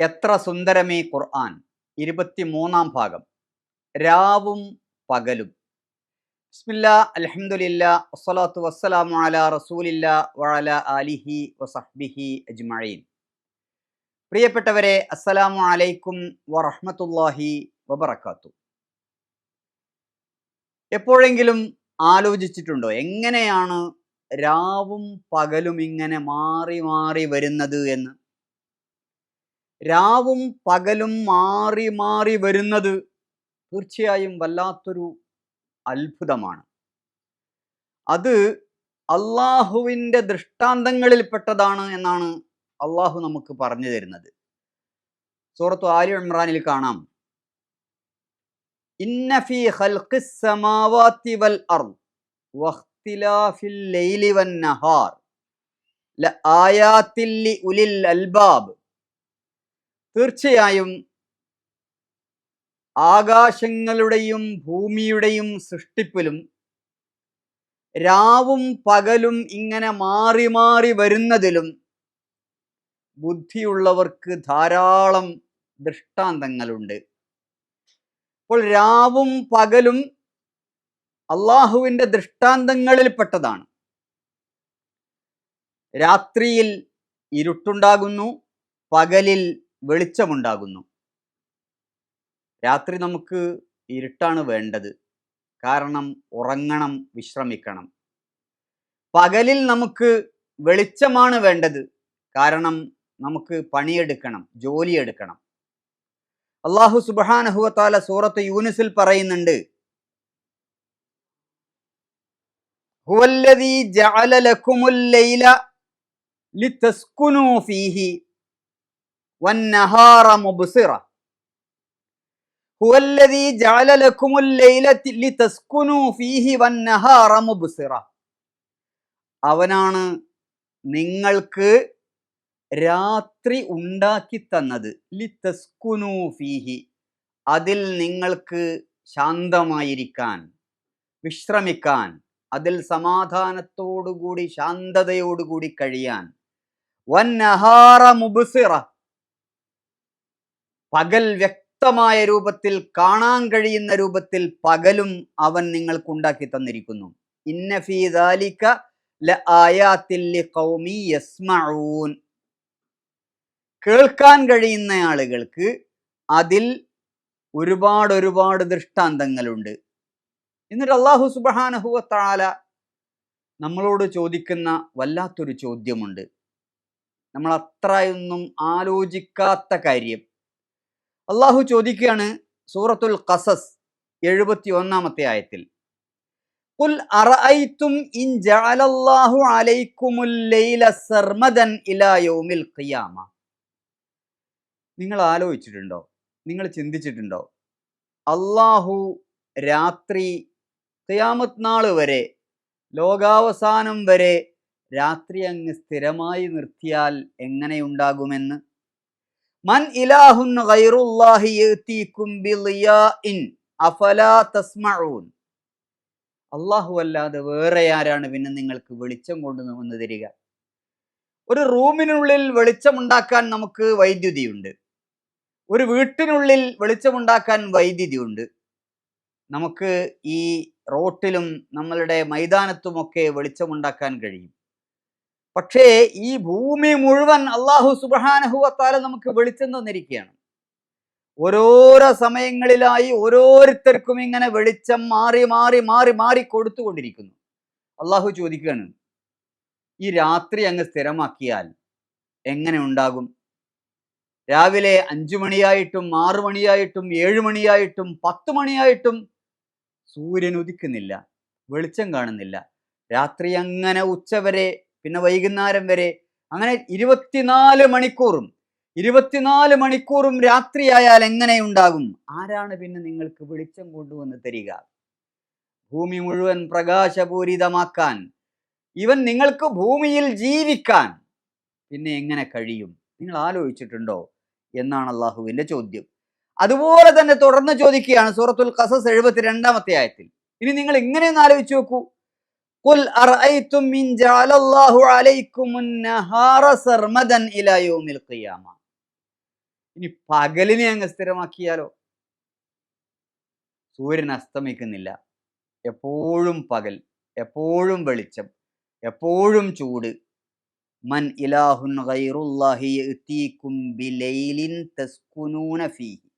എത്ര സുന്ദരമേ ഖുർആൻ? ഇരുപത്തിമൂന്നാം ഭാഗം. രാവും പകലും. ബിസ്മില്ല അലഹമുല്ല വസ്സലാത്തു വസ്സലാമു അല റസൂലില്ല വഅല അലിഹി വസഹ്ബിഹി അജ്മഈൻ. പ്രിയപ്പെട്ടവരെ അസ്സലാമു അലൈക്കും വറഹ്മത്തുള്ളാഹി വബറക്കാത്തു എപ്പോഴെങ്കിലും ആലോചിച്ചിട്ടുണ്ടോ? എങ്ങനെയാണ് രാവും പകലും ഇങ്ങനെ മാറി മാറി വരുന്നത് എന്ന്? രാവും പകലും മാറി മാറി വരുന്നത് തീർച്ചയായും വല്ലാത്തൊരു അത്ഭുതമാണ്. അത് അള്ളാഹുവിന്റെ ദൃഷ്ടാന്തങ്ങളിൽപ്പെട്ടതാണ് എന്നാണ് അള്ളാഹു നമുക്ക് പറഞ്ഞു തരുന്നത്. സൂറത്തു ആലി ഇമ്രാനിൽ കാണാം. ഇന്നഫി ഖൽഖിസ് സമാവാതി വൽ അർദ് വഖ്തിലാഫിൽ ലൈലി അൽബാബ് തീർച്ചയായും ആകാശങ്ങളുടെയും ഭൂമിയുടെയും സൃഷ്ടിപ്പിലും രാവും പകലും ഇങ്ങനെ മാറി മാറി വരുന്നതിലും ബുദ്ധിയുള്ളവർക്ക് ധാരാളം ദൃഷ്ടാന്തങ്ങളുണ്ട്. അപ്പോൾ രാവും പകലും അള്ളാഹുവിന്റെ ദൃഷ്ടാന്തങ്ങളിൽപ്പെട്ടതാണ് രാത്രിയിൽ ഇരുട്ടുണ്ടാകുന്നു പകലിൽ വെളിച്ചമുണ്ടാകുന്നു. രാത്രി നമുക്ക് ഇരുട്ടാണ് വേണ്ടത്. കാരണം ഉറങ്ങണം വിശ്രമിക്കണം. പകലിൽ നമുക്ക് വെളിച്ചമാണ് വേണ്ടത്. കാരണം നമുക്ക് പണിയെടുക്കണം ജോലിയെടുക്കണം. അള്ളാഹു സുബാനഹുവത്താല സൂറത്ത് യൂനിസിൽ പറയുന്നുണ്ട്. ഹുവല്ലദീ ജഅല ലക്കുമുൽ ലൈല ലിതസ്കുനൂ ഫീഹി. വന്നഹാറ മുബ്സിറ. ഹുവല്ലദീ ജഅല لكم ലൈല ലിതസ്കുനൂ ഫീഹി والنهار മുബ്സിറ. അവനാണ് നിങ്ങൾക്ക് രാത്രി ഉണ്ടാക്കി തന്നത്. ലിതസ്കുനൂ ഫീഹി. അതിൽ നിങ്ങൾക്ക് ശാന്തമായിരിക്കാൻ വിശ്രമിക്കാൻ അതിൽ സമാധാനത്തോടുകൂടി ശാന്തതയോടുകൂടി കഴിയാൻ. വന്നഹാറ മുബ്സിറ. പകൽ വ്യക്തമായ രൂപത്തിൽ കാണാൻ കഴിയുന്ന രൂപത്തിൽ പകലും അവൻ നിങ്ങൾക്ക് ഉണ്ടാക്കി തന്നിരിക്കുന്നു. കേൾക്കാൻ കഴിയുന്ന ആളുകൾക്ക് അതിൽ ഒരുപാട് ഒരുപാട് ദൃഷ്ടാന്തങ്ങളുണ്ട്. എന്നിട്ട് അള്ളാഹു സുബാനഹുവത്താല നമ്മളോട് ചോദിക്കുന്ന വല്ലാത്തൊരു ചോദ്യമുണ്ട്. നമ്മൾ അത്രയൊന്നും ആലോചിക്കാത്ത കാര്യം അള്ളാഹു ചോദിക്കുകയാണ് സൂറത്തുൽ ഖസസ് എഴുപത്തി ഒന്നാമത്തെ ആയത്തിൽ قل أرأيتم إن جعل الله عليكم الليل سرمدا إلى يوم القيامة നിങ്ങൾ ആലോചിച്ചിട്ടുണ്ടോ നിങ്ങൾ ചിന്തിച്ചിട്ടുണ്ടോ അള്ളാഹു രാത്രി ഖിയാമത്ത് നാൾ വരെ ലോകാവസാനം വരെ രാത്രി അങ്ങ് സ്ഥിരമായി നിർത്തിയാൽ എങ്ങനെയുണ്ടാകുമെന്ന് മൻ ഇലാഹുൻ ഗൈറുല്ലാഹി ബിളിയാഇൻ തസ്മഊൻ. അള്ളാഹു അല്ലാതെ വേറെ ആരാണ് പിന്നെ നിങ്ങൾക്ക് വെളിച്ചം കൊണ്ടു വന്നു തരിക? ഒരു റൂമിനുള്ളിൽ വെളിച്ചമുണ്ടാക്കാൻ നമുക്ക് വൈദ്യുതിയുണ്ട്. ഒരു വീട്ടിനുള്ളിൽ വെളിച്ചമുണ്ടാക്കാൻ വൈദ്യുതിയുണ്ട്. നമുക്ക് ഈ റോട്ടിലും നമ്മളുടെ മൈതാനത്തുമൊക്കെ വെളിച്ചമുണ്ടാക്കാൻ കഴിയും. പക്ഷേ ഈ ഭൂമി മുഴുവൻ അള്ളാഹു സുബാനഹുവത്താല നമുക്ക് വെളിച്ചം തന്നിരിക്കുകയാണ്. ഓരോരോ സമയങ്ങളിലായി ഓരോരുത്തർക്കും ഇങ്ങനെ വെളിച്ചം മാറി മാറി മാറി മാറി കൊടുത്തുകൊണ്ടിരിക്കുന്നു. അള്ളാഹു ചോദിക്കുകയാണ് ഈ രാത്രി അങ്ങ് സ്ഥിരമാക്കിയാൽ എങ്ങനെ ഉണ്ടാകും? രാവിലെ അഞ്ചു മണിയായിട്ടും ആറു മണിയായിട്ടും ഏഴു മണിയായിട്ടും പത്ത് മണിയായിട്ടും സൂര്യൻ ഉദിക്കുന്നില്ല വെളിച്ചം കാണുന്നില്ല. രാത്രി അങ്ങനെ ഉച്ചവരെ പിന്നെ വൈകുന്നേരം വരെ അങ്ങനെ ഇരുപത്തിനാല് മണിക്കൂറും ഇരുപത്തിനാല് മണിക്കൂറും രാത്രിയായാൽ എങ്ങനെ ഉണ്ടാകും? ആരാണ് പിന്നെ നിങ്ങൾക്ക് വെളിച്ചം കൊണ്ടുവന്ന് തരിക? ഭൂമി മുഴുവൻ പ്രകാശപൂരിതമാക്കാൻ ഇവൻ നിങ്ങൾക്ക് ഭൂമിയിൽ ജീവിക്കാൻ പിന്നെ എങ്ങനെ കഴിയും? നിങ്ങൾ ആലോചിച്ചിട്ടുണ്ടോ? എന്നാണ് അള്ളാഹുവിന്റെ ചോദ്യം. അതുപോലെ തന്നെ തുടർന്ന് ചോദിക്കുകയാണ് സൂറത്തുൽ ഖസസ് എഴുപത്തിരണ്ടാമത്തെ ആയത്തിൽ. ഇനി നിങ്ങൾ ഇങ്ങനെയൊന്ന് ആലോചിച്ച് നോക്കൂ. قل أرأيتم من جعل الله عليكم النهار سرمدا إلى يوم القيامة ഇനി പകലിനെ അങ്ങ് സ്ഥിരമാക്കിയാലോ സൂര്യൻ അസ്തമിക്കുന്നില്ല എപ്പോഴും പകൽ എപ്പോഴും വെളിച്ചം എപ്പോഴും ചൂട് മൻ ഇലാഹുൻ ഗൈറുല്ലാഹി യഅ്തീകും ബിലൈലിൻ തസ്കുനൂന ഫീഹി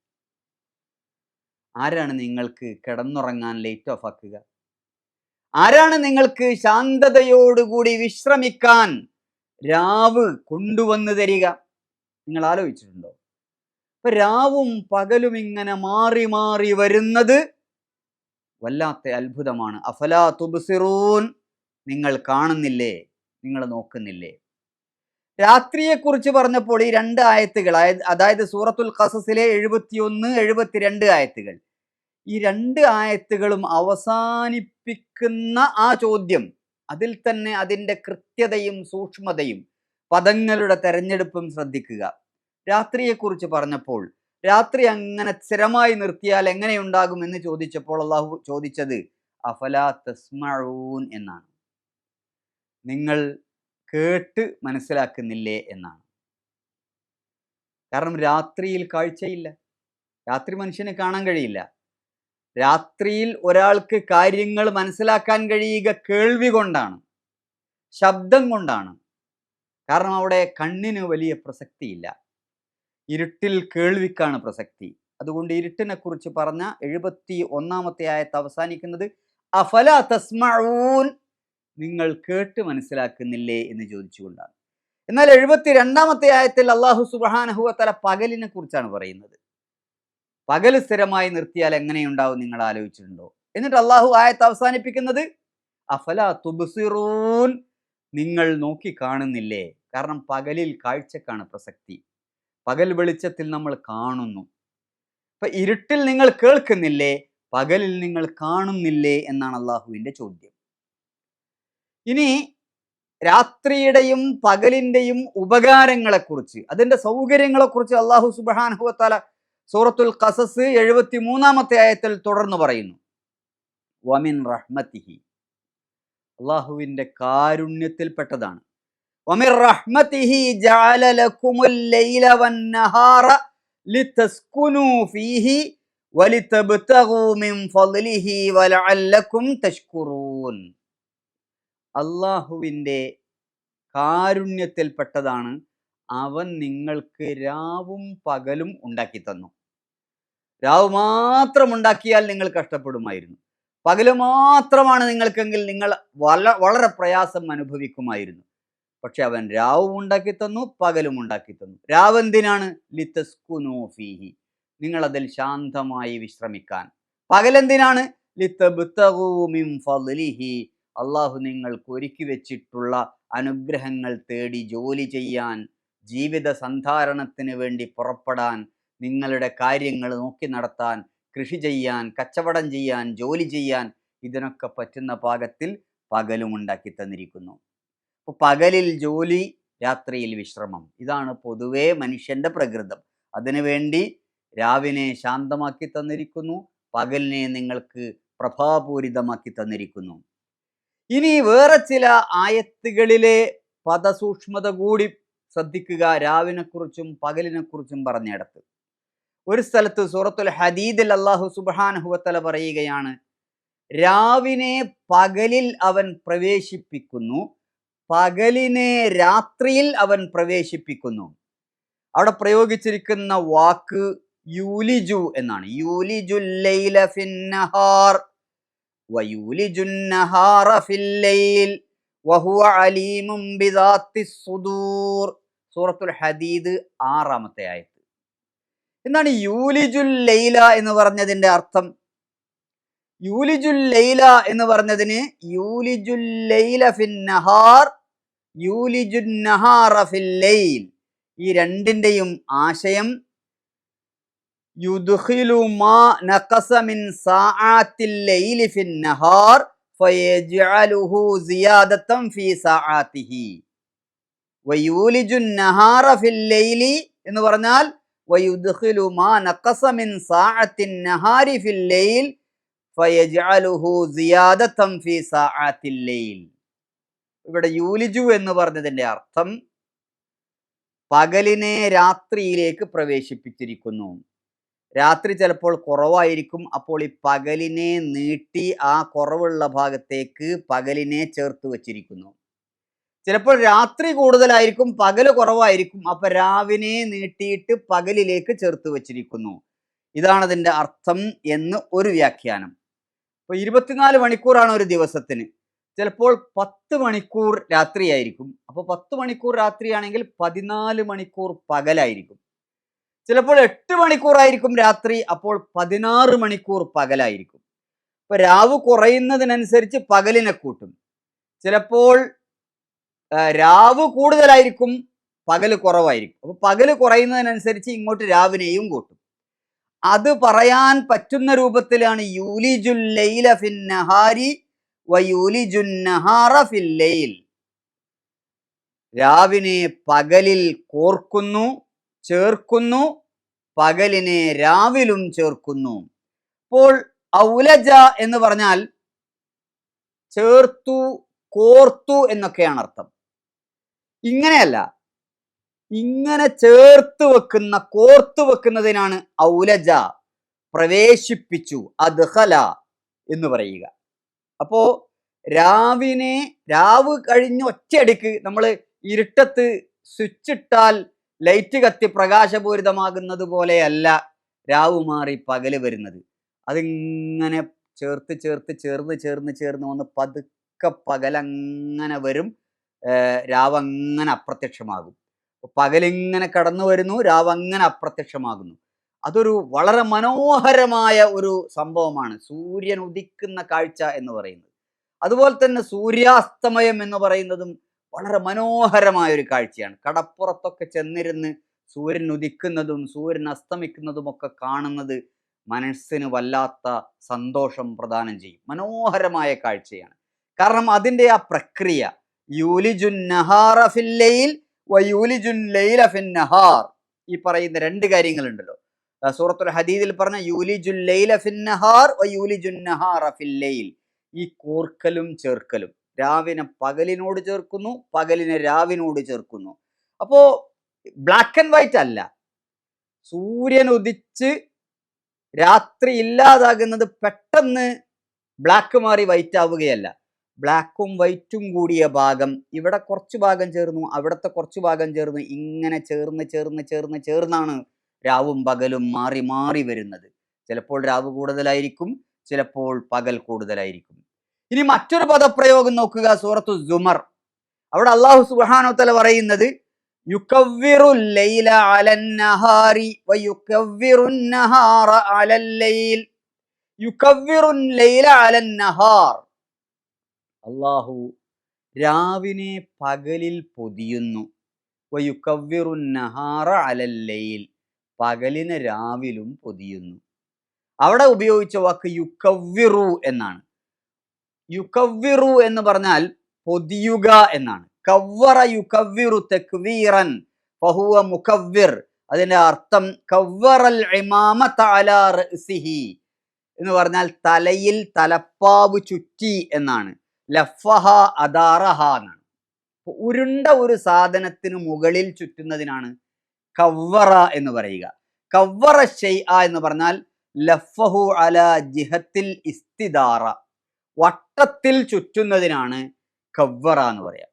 ആരാണ് നിങ്ങൾക്ക് കിടന്നുറങ്ങാൻ ലൈറ്റ് ഓഫ് ആക്കുക ആരാണ് നിങ്ങൾക്ക് ശാന്തതയോടുകൂടി വിശ്രമിക്കാൻ രാവ് കൊണ്ടുവന്നു തരിക? നിങ്ങൾ ആലോചിച്ചിട്ടുണ്ടോ? ഇപ്പൊ രാവും പകലും ഇങ്ങനെ മാറി മാറി വരുന്നത് വല്ലാത്ത അത്ഭുതമാണ്. അഫലാ തുബ്സിറൂൻ നിങ്ങൾ കാണുന്നില്ലേ? നിങ്ങൾ നോക്കുന്നില്ലേ? രാത്രിയെക്കുറിച്ച് പറഞ്ഞപ്പോൾ ഈ രണ്ട് ആയത്തുകൾ അതായത് സൂറത്തുൽ ഖസസിലെ എഴുപത്തിയൊന്ന് എഴുപത്തിരണ്ട് ആയത്തുകൾ ഈ രണ്ട് ആയത്തുകളും അവസാനിപ്പിക്കുന്ന ആ ചോദ്യം അതിൽ തന്നെ അതിന്റെ കൃത്യതയും സൂക്ഷ്മതയും പദങ്ങളുടെ തെരഞ്ഞെടുപ്പും ശ്രദ്ധിക്കുക. രാത്രിയെക്കുറിച്ച് പറഞ്ഞപ്പോൾ രാത്രി അങ്ങനെ സ്ഥിരമായി നിർത്തിയാൽ എങ്ങനെയുണ്ടാകും എന്ന് ചോദിച്ചപ്പോൾ അള്ളാഹു ചോദിച്ചത് അഫലാ തസ്മഴൂൻ എന്നാണ്. നിങ്ങൾ കേട്ട് മനസ്സിലാക്കുന്നില്ലേ എന്നാണ്. കാരണം രാത്രിയിൽ കാഴ്ചയില്ല. രാത്രി മനുഷ്യനെ കാണാൻ കഴിയില്ല. രാത്രിയിൽ ഒരാൾക്ക് കാര്യങ്ങൾ മനസ്സിലാക്കാൻ കഴിയുക കേൾവി കൊണ്ടാണ് ശബ്ദം കൊണ്ടാണ്. കാരണം അവിടെ കണ്ണിന് വലിയ പ്രസക്തിയില്ല. ഇരുട്ടിൽ കേൾവിക്കാണ് പ്രസക്തി. അതുകൊണ്ട് ഇരുട്ടിനെ കുറിച്ച് പറഞ്ഞ എഴുപത്തി ഒന്നാമത്തെ ആയത്ത് അവസാനിക്കുന്നത് അഫല തസ്മഊൻ? നിങ്ങൾ കേട്ട് മനസ്സിലാക്കുന്നില്ലേ എന്ന് ചോദിച്ചുകൊണ്ടാണ്. എന്നാൽ എഴുപത്തി രണ്ടാമത്തെ ആയത്തിൽ അള്ളാഹു സുബാനഹുവത്തല പകലിനെ കുറിച്ചാണ് പറയുന്നത്. പകൽ സ്ഥിരമായി നിർത്തിയാൽ എങ്ങനെയുണ്ടാവും നിങ്ങൾ ആലോചിച്ചിട്ടുണ്ടോ? എന്നിട്ട് അള്ളാഹു ആയത്ത് അവസാനിപ്പിക്കുന്നത് അഫല തുബ്സിറൂൻ? നിങ്ങൾ നോക്കി കാണുന്നില്ലേ? കാരണം പകലിൽ കാഴ്ചക്കാണ് പ്രസക്തി. പകൽ വെളിച്ചത്തിൽ നമ്മൾ കാണുന്നു. ഇപ്പൊ ഇരുട്ടിൽ നിങ്ങൾ കേൾക്കുന്നില്ലേ? പകലിൽ നിങ്ങൾ കാണുന്നില്ലേ? എന്നാണ് അള്ളാഹുവിന്റെ ചോദ്യം. ഇനി രാത്രിയുടെയും പകലിന്റെയും ഉപകാരങ്ങളെക്കുറിച്ച് അതിന്റെ സൗകര്യങ്ങളെക്കുറിച്ച് അള്ളാഹു സുബാനുഹുവത്താല സൂറത്തുൽ ഖസസ് എഴുപത്തി മൂന്നാമത്തെ ആയത്തിൽ തുടർന്ന് പറയുന്നു. വമിൻ റഹ്മത്തിഹി. അള്ളാഹുവിന്റെ കാരുണ്യത്തിൽപ്പെട്ടതാണ്. വമിൻ റഹ്മത്തിഹി ലൈല വന്നഹാറ ഫീഹി മിൻ വലഅല്ലക്കും അള്ളാഹുവിന്റെ കാരുണ്യത്തിൽപ്പെട്ടതാണ് അവൻ നിങ്ങൾക്ക് രാവും പകലും ഉണ്ടാക്കി തന്നു രാവ് മാത്രം ഉണ്ടാക്കിയാൽ നിങ്ങൾ കഷ്ടപ്പെടുമായിരുന്നു. പകൽ മാത്രമാണ് നിങ്ങൾക്കെങ്കിൽ നിങ്ങൾ വള വളരെ പ്രയാസം അനുഭവിക്കുമായിരുന്നു. പക്ഷെ അവൻ രാവും ഉണ്ടാക്കി തന്നു പകലും ഉണ്ടാക്കി തന്നു. രാവ് എന്തിനാണ്? ലിത്തസ്കുനോ ഫീഹി. നിങ്ങൾ അതിൽ ശാന്തമായി വിശ്രമിക്കാൻ. പകലെന്തിനാണ് അള്ളാഹു നിങ്ങൾക്ക് ഒരുക്കി വെച്ചിട്ടുള്ള അനുഗ്രഹങ്ങൾ തേടി ജോലി ചെയ്യാൻ ജീവിത സന്ധാരണത്തിന് വേണ്ടി പുറപ്പെടാൻ നിങ്ങളുടെ കാര്യങ്ങൾ നോക്കി നടത്താൻ കൃഷി ചെയ്യാൻ കച്ചവടം ചെയ്യാൻ ജോലി ചെയ്യാൻ ഇതിനൊക്കെ പറ്റുന്ന പാകത്തിൽ പകലും ഉണ്ടാക്കി തന്നിരിക്കുന്നു. അപ്പോൾ പകലിൽ ജോലി രാത്രിയിൽ വിശ്രമം. ഇതാണ് പൊതുവേ മനുഷ്യന്റെ പ്രകൃതം. അതിനുവേണ്ടി രാവിനെ ശാന്തമാക്കി തന്നിരിക്കുന്നു പകലിനെ നിങ്ങൾക്ക് പ്രഭാപൂരിതമാക്കി തന്നിരിക്കുന്നു. ഇനി വേറെ ചില ആയത്തുകളിലെ പദസൂക്ഷ്മത കൂടി ശ്രദ്ധിക്കുക രാവിനെക്കുറിച്ചും പകലിനെക്കുറിച്ചും പറഞ്ഞിടത്ത്. ഒരു സ്ഥലത്ത് സൂറത്തുൽ ഹദീദിൽ അള്ളാഹു സുബാനഹുവത്തല പറയുകയാണ് രാവിനെ പകലിൽ അവൻ പ്രവേശിപ്പിക്കുന്നു പകലിനെ രാത്രിയിൽ അവൻ പ്രവേശിപ്പിക്കുന്നു. അവിടെ പ്രയോഗിച്ചിരിക്കുന്ന വാക്ക് യൂലിജു എന്നാണ്. യൂലിജുല്ലൈല ഫിന്നഹാർ സുദൂർ. സൂറത്തുൽ ഹദീദ് ആറാമത്തെ ആയത്ത്. എന്താണ് യൂലിജുൽ ലൈല എന്ന് പറഞ്ഞതിന്റെ അർത്ഥം? യൂലിജുൽ ലൈല എന്ന് പറഞ്ഞതിന് യൂലിജുൽ ലൈല ഫിൻ നഹാർ യൂലിജുൻ നഹാറ ഫിൽ ലൈൽ. ഈ രണ്ടിന്റെയും ആശയം യുദ്ഖിലു മാ നഖസ മിൻ സാആത്തിൽ ലൈലി ഫിൻ നഹാർ ഫയജ്അലുഹു സിയാദത്തൻ ഫീ സാആത്തിഹി വയൂലിജുൻ നഹാറ ഫിൽ ലൈലി എന്ന് പറഞ്ഞാൽ ഇവിടെ യൂലിജു എന്ന് പറഞ്ഞതിന്റെ അർത്ഥം പകലിനെ രാത്രിയിലേക്ക് പ്രവേശിപ്പിച്ചിരിക്കുന്നു. രാത്രി ചിലപ്പോൾ കുറവായിരിക്കും അപ്പോൾ ഈ പകലിനെ നീട്ടി ആ കുറവുള്ള ഭാഗത്തേക്ക് പകലിനെ ചേർത്ത് വച്ചിരിക്കുന്നു. ചിലപ്പോൾ രാത്രി കൂടുതലായിരിക്കും പകൽ കുറവായിരിക്കും. അപ്പൊ രാവിനെ നീട്ടിയിട്ട് പകലിലേക്ക് ചേർത്ത് വച്ചിരിക്കുന്നു. ഇതാണ് അതിന്റെ അർത്ഥം എന്ന് ഒരു വ്യാഖ്യാനം. ഇപ്പൊ ഇരുപത്തിനാല് മണിക്കൂറാണ് ഒരു ദിവസത്തിന്. ചിലപ്പോൾ പത്ത് മണിക്കൂർ രാത്രിയായിരിക്കും. അപ്പോൾ പത്ത് മണിക്കൂർ രാത്രിയാണെങ്കിൽ പതിനാല് മണിക്കൂർ പകലായിരിക്കും. ചിലപ്പോൾ എട്ട് മണിക്കൂറായിരിക്കും രാത്രി അപ്പോൾ പതിനാറ് മണിക്കൂർ പകലായിരിക്കും. ഇപ്പൊ രാവ് കുറയുന്നതിനനുസരിച്ച് പകലിനെ കൂട്ടും. ചിലപ്പോൾ രാവ് കൂടുതലായിരിക്കും പകൽ കുറവായിരിക്കും. അപ്പൊ പകൽ കുറയുന്നതിനനുസരിച്ച് ഇങ്ങോട്ട് രാവിനെയും കൂട്ടും. അത് പറയാൻ പറ്റുന്ന രൂപത്തിലാണ് യൂലിജുൽ ലൈല ഫിൻ നഹാരി വയൂലിജുൻ ഫിൽ ലൈൽ. രാവിനെ പകലിൽ കോർക്കുന്നു ചേർക്കുന്നു പകലിനെ രാവിലും ചേർക്കുന്നു. അപ്പോൾ ഔലജ എന്ന് പറഞ്ഞാൽ ചേർത്തു കോർത്തു എന്നൊക്കെയാണ് അർത്ഥം. ഇങ്ങനെയല്ല. ഇങ്ങനെ ചേർത്ത് വെക്കുന്ന കോർത്ത് വെക്കുന്നതിനാണ് ഔലജ. പ്രവേശിപ്പിച്ചു. അദ്ഹല എന്ന് പറയുക. അപ്പോ രാവിനെ രാവ് കഴിഞ്ഞ് ഒറ്റയടിക്ക് നമ്മൾ ഇരുട്ടത്ത് സ്വിച്ച് ഇട്ടാൽ ലൈറ്റ് കത്തി പ്രകാശപൂരിതമാകുന്നത് പോലെയല്ല രാവ് മാറി പകൽ വരുന്നത്. അതിങ്ങനെ ചേർത്ത് ചേർത്ത് ചേർന്ന് ചേർന്ന് ചേർന്ന് വന്ന് പതുക്കെ പകലങ്ങനെ വരും. ഏർ രാവ് അങ്ങനെ അപ്രത്യക്ഷമാകും പകലിങ്ങനെ കടന്നു വരുന്നു രാവ് അങ്ങനെ അപ്രത്യക്ഷമാകുന്നു. അതൊരു വളരെ മനോഹരമായ ഒരു സംഭവമാണ് സൂര്യൻ ഉദിക്കുന്ന കാഴ്ച എന്ന് പറയുന്നത്. അതുപോലെ തന്നെ സൂര്യാസ്തമയം എന്ന് പറയുന്നതും വളരെ മനോഹരമായ ഒരു കാഴ്ചയാണ്. കടപ്പുറത്തൊക്കെ ചെന്നിരുന്ന് സൂര്യൻ ഉദിക്കുന്നതും സൂര്യൻ അസ്തമിക്കുന്നതും ഒക്കെ കാണുന്നത് മനസ്സിന് വല്ലാത്ത സന്തോഷം പ്രദാനം ചെയ്യും. മനോഹരമായ കാഴ്ചയാണ്. കാരണം അതിന്റെ ആ പ്രക്രിയ ഈ പറയുന്ന രണ്ട് കാര്യങ്ങളുണ്ടല്ലോ. സൂറത്തുൽ ഹദീദിൽ പറഞ്ഞ ഈ കൂർക്കലും ചേർക്കലും രാവിനെ പകലിനോട് ചേർക്കുന്നു പകലിനെ രാവിനോട് ചേർക്കുന്നു. അപ്പോ ബ്ലാക്ക് ആൻഡ് വൈറ്റ് അല്ല. സൂര്യൻ ഉദിച്ച് രാത്രി ഇല്ലാതാകുന്നത് പെട്ടെന്ന് ബ്ലാക്ക് മാറി വൈറ്റ് ആവുകയല്ല. ബ്ലാക്കും വൈറ്റും കൂടിയ ഭാഗം ഇവിടെ കുറച്ച് ഭാഗം ചേർന്നു അവിടുത്തെ കുറച്ച് ഭാഗം ചേർന്നു ഇങ്ങനെ ചേർന്ന് ചേർന്ന് ചേർന്ന് ചേർന്നാണ് രാവും പകലും മാറി മാറി വരുന്നത്. ചിലപ്പോൾ രാവ് കൂടുതലായിരിക്കും ചിലപ്പോൾ പകൽ കൂടുതലായിരിക്കും. ഇനി മറ്റൊരു പദപ്രയോഗം നോക്കുക സൂറത്തു സുമർ. അവിടെ അള്ളാഹു സുബ്ഹാനഹു തല പറയുന്നത് യുക്കവ്വിറു അള്ളാഹു രാവിനെ പകലിൽ പൊതിയുന്നു. വയുക്കവ്വിറു നഹാറ അലൽ ലൈൽ പകലിനെ രാവിലും പൊതിയുന്നു. അവിടെ ഉപയോഗിച്ച വാക്ക് യുക്കവ്യറു എന്നാണ്. യുക്കവ്യറു എന്ന് പറഞ്ഞാൽ പൊതിയുക എന്നാണ്. കവ്വറ യുക്കവ്യറു തെക്വീറൻ ഫഹുവ മുക്കവ്വിർ അതിന്റെ അർത്ഥം കവ്വറൽ എന്ന് പറഞ്ഞാൽ തലയിൽ തലപ്പാവ് ചുറ്റി എന്നാണ്. ലഫഹ അദാറഹ എന്നാണ്. ഉരുണ്ട ഒരു സാധനത്തിന് മുകളിൽ ചുറ്റുന്നതിനാണ് കവ്വറ എന്ന് പറയുക. കവ്വറ ഷെയ്അ എന്ന് പറഞ്ഞാൽ ലഫഹു അല ജിഹത്തിൽ ഇസ്തിദാറ. വട്ടത്തിൽ ചുറ്റുന്നതിനാണ് കവ്വറ എന്ന് പറയാം.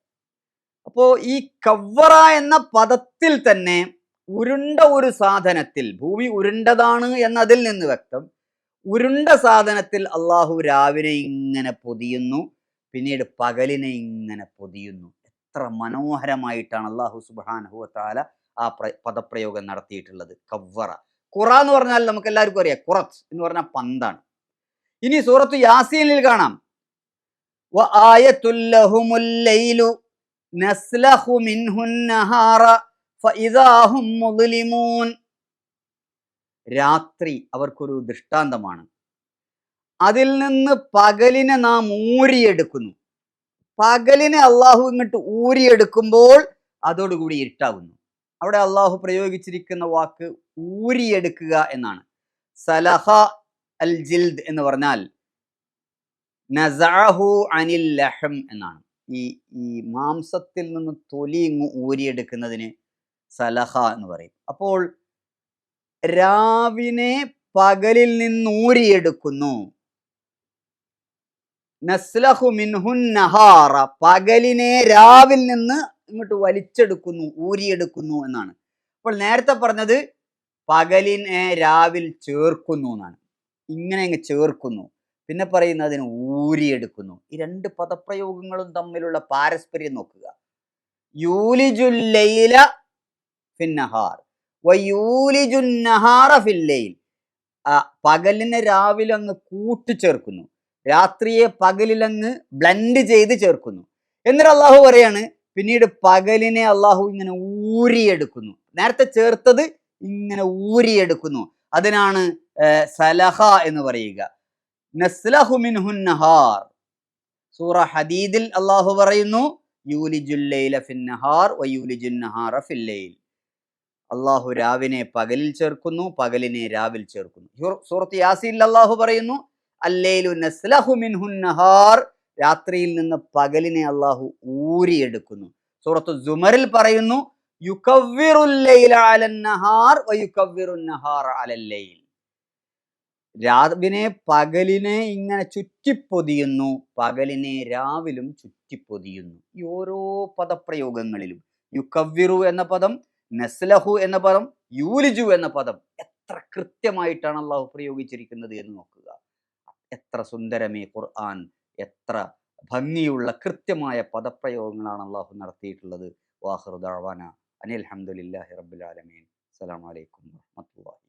അപ്പോ ഈ കവ്വറ എന്ന പദത്തിൽ തന്നെ ഉരുണ്ട ഒരു സാധനത്തിൽ ഭൂമി ഉരുണ്ടതാണ് എന്നതിൽ നിന്ന് വ്യക്തം. ഉരുണ്ട സാധനത്തിൽ അള്ളാഹു രാവിലെ ഇങ്ങനെ പൊതിയുന്നു. പിന്നീട് പകലിനെ ഇങ്ങനെ പൊതിയുന്നു. എത്ര മനോഹരമായിട്ടാണ് അള്ളാഹു സുബാനഹുവത്താല ആ പദപ്രയോഗം നടത്തിയിട്ടുള്ളത്. കവ്വറ. കുറ എന്ന് പറഞ്ഞാൽ നമുക്ക് എല്ലാവർക്കും അറിയാം. ഖുറത്ത് എന്ന് പറഞ്ഞാൽ പന്താണ്. ഇനി സൂറത്ത് യാസീനിൽ കാണാം. രാത്രി അവർക്കൊരു ദൃഷ്ടാന്തമാണ്. അതിൽ നിന്ന് പകലിനെ നാം ഊരിയെടുക്കുന്നു. പകലിനെ അള്ളാഹു ഇങ്ങോട്ട് ഊരിയെടുക്കുമ്പോൾ അതോടുകൂടി ഇരുട്ടാകുന്നു അവിടെ അള്ളാഹു പ്രയോഗിച്ചിരിക്കുന്ന വാക്ക് ഊരിയെടുക്കുക എന്നാണ്. സലഹ അൽ ജിൽദ് എന്ന് പറഞ്ഞാൽ നസാഹു അനിൽ ലഹം എന്നാണ്. ഈ ഈ മാംസത്തിൽ നിന്ന് തൊലി ഇങ്ങ് ഊരിയെടുക്കുന്നതിന് സലഹ എന്ന് പറയും. അപ്പോൾ രാവിനെ പകലിൽ നിന്ന് ഊരിയെടുക്കുന്നു. നസ്ലഹു മിൻഹുൻ നഹാറ. പകലിനെ രാവിൽ നിന്ന് ഇങ്ങോട്ട് വലിച്ചെടുക്കുന്നു ഊരിയെടുക്കുന്നു എന്നാണ്. അപ്പോൾ നേരത്തെ പറഞ്ഞത് പകലിനെ രാവിൽ ചേർക്കുന്നു എന്നാണ്. ഇങ്ങനെ അങ്ങ് ചേർക്കുന്നു. പിന്നെ പറയുന്നതിന് ഊരിയെടുക്കുന്നു. ഈ രണ്ട് പദപ്രയോഗങ്ങളും തമ്മിലുള്ള പാരസ്പര്യം നോക്കുക. യൂലിജുല്ലൈല ഫിന്നഹാർ വയൂലിജുന്നഹാറ പകലിനെ രാവിലെ അങ്ങ് കൂട്ടിച്ചേർക്കുന്നു രാത്രിയെ പകലിലങ്ങ് ബ്ലെൻഡ് ചെയ്ത് ചേർക്കുന്നു. എന്നിട്ട് അള്ളാഹു പറയാണ് പിന്നീട് പകലിനെ അള്ളാഹു ഇങ്ങനെ ഊരിയെടുക്കുന്നു. നേരത്തെ ചേർത്തത് ഇങ്ങനെ ഊരിയെടുക്കുന്നു. അതിനാണ് സലഹ എന്ന് പറയുക. നസ്ലഹു സൂറ ഹദീദിൽ അള്ളാഹു പറയുന്നു അള്ളാഹു രാവിനെ പകലിൽ ചേർക്കുന്നു പകലിനെ രാവിൽ ചേർക്കുന്നു. സൂറത്ത് യാസീനിൽ അള്ളാഹു പറയുന്നു അല്ലേലു നസ്ലഹു മിൻഹുൻ നഹാർ. രാത്രിയിൽ നിന്ന് പകലിനെ അള്ളാഹു ഊരിയെടുക്കുന്നു. സൂറത്ത് ജുമറിൽ പറയുന്നു രാവിനെ പകലിനെ ഇങ്ങനെ ചുറ്റിപ്പൊതിയുന്നു പകലിനെ രാവിലും ചുറ്റിപ്പൊതിയുന്നു. ഈ ഓരോ പദപ്രയോഗങ്ങളിലും യുക്കവ്വിറു എന്ന പദം നസ്ലഹു എന്ന പദം യൂലിജു എന്ന പദം എത്ര കൃത്യമായിട്ടാണ് അള്ളാഹു പ്രയോഗിച്ചിരിക്കുന്നത് എന്ന് നോക്കുക. എത്ര സുന്ദരമേ ഖുർആൻ എത്ര ഭംഗിയുള്ള കൃത്യമായ പദപ്രയോഗങ്ങളാണ് അള്ളാഹു നടത്തിയിട്ടുള്ളത്. വാഹൃദാന അനിൽ അഹമ്മദില്ലാഹി റബ്ബിൽ ആലമീൻ. അസ്സലാമു അലൈക്കും വറഹ്മത്തുള്ളാഹി